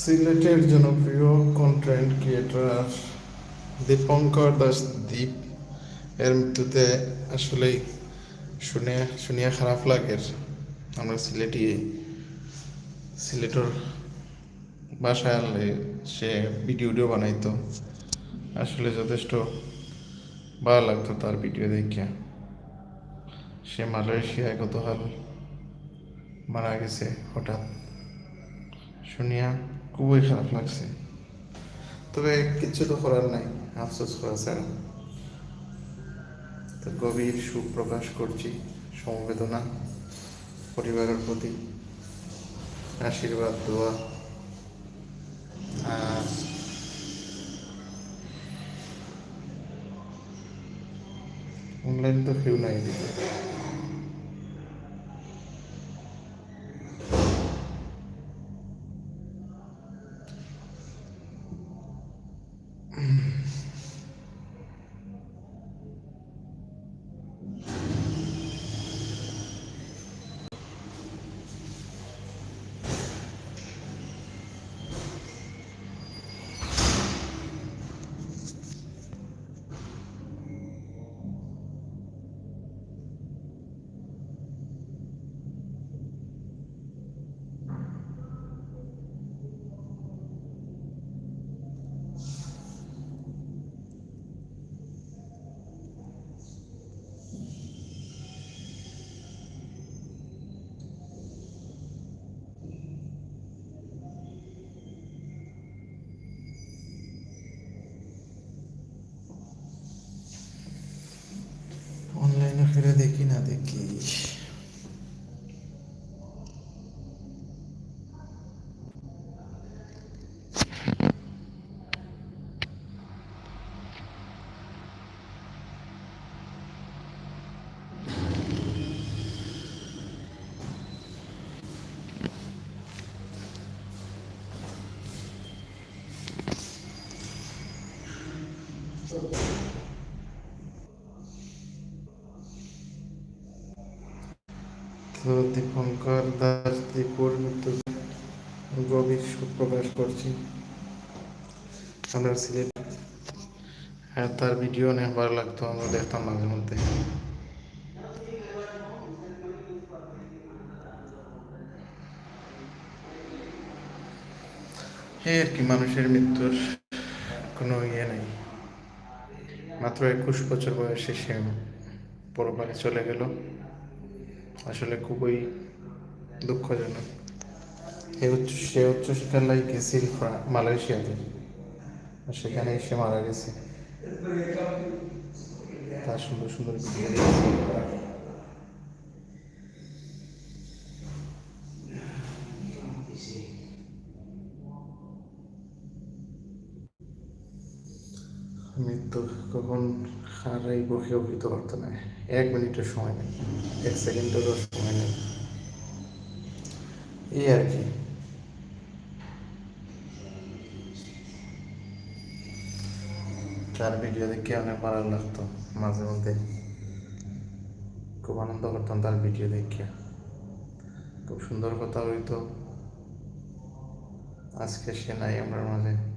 সিলেটের জনপ্রিয় content creator Dipankar Das দীপ। এর মৃত্যুতে আসলেই শুনে, শুনিয়া খারাপ লাগে। আমরা সিলেটি, সিলেটর বাসায় আনলে সে ভিডিও বানাইতো। আসলে যথেষ্ট ভালো লাগতো তার ভিডিও দেখিয়া। সে মালয়েশিয়ায় গতকাল মারা গেছে হঠাৎ। শুনিয়া খুবই খারাপ লাগছে। তবে কিছু তো করার নাই, আফসোস করা ছাড়া তো গভীর সুখ প্রকাশ করছি, সমবেদনা, পরিবারের প্রতি। আশীর্বাদ, দোয়া। অনলাইন তো কেউ নাই দিকে mm. অনলাইনে ফিরে দেখি না দেখি তো দীপঙ্কর দাস দীপুর মৃত্যুতে গভীর শোক প্রকাশ করছি। আমরা সিলেট হ্যাঁ তার ভিডিও অনেক ভালো লাগতো, আমরা দেখতাম মাঝে মধ্যে। এই আর কি, মানুষের মৃত্যুর কোনো ইয়ে নেই। মাত্র একুশ বছর বয়সে সে পরপারে চলে গেল। আসলে খুবই দুঃখজনক। সে উচ্চ সে উচ্চশিক্ষার লাই গেছিল মালয়েশিয়াতে। সেখানে এসে মারা গেছে। তার সুন্দর সুন্দর ভিডিও মৃত্যু কখন হারাইব কেউ হইতে পারতো না এক মিনিটের সময় নেই, এক সেকেন্ডেরও সময় নেই। এই আর কি। তার ভিডিও দেখে অনেক ভালো লাগতো, মাঝে মধ্যে। খুব আনন্দ করতাম তার ভিডিও দেখে। খুব সুন্দর কথা হইতো। আজকে সে নাই, আমার মাঝে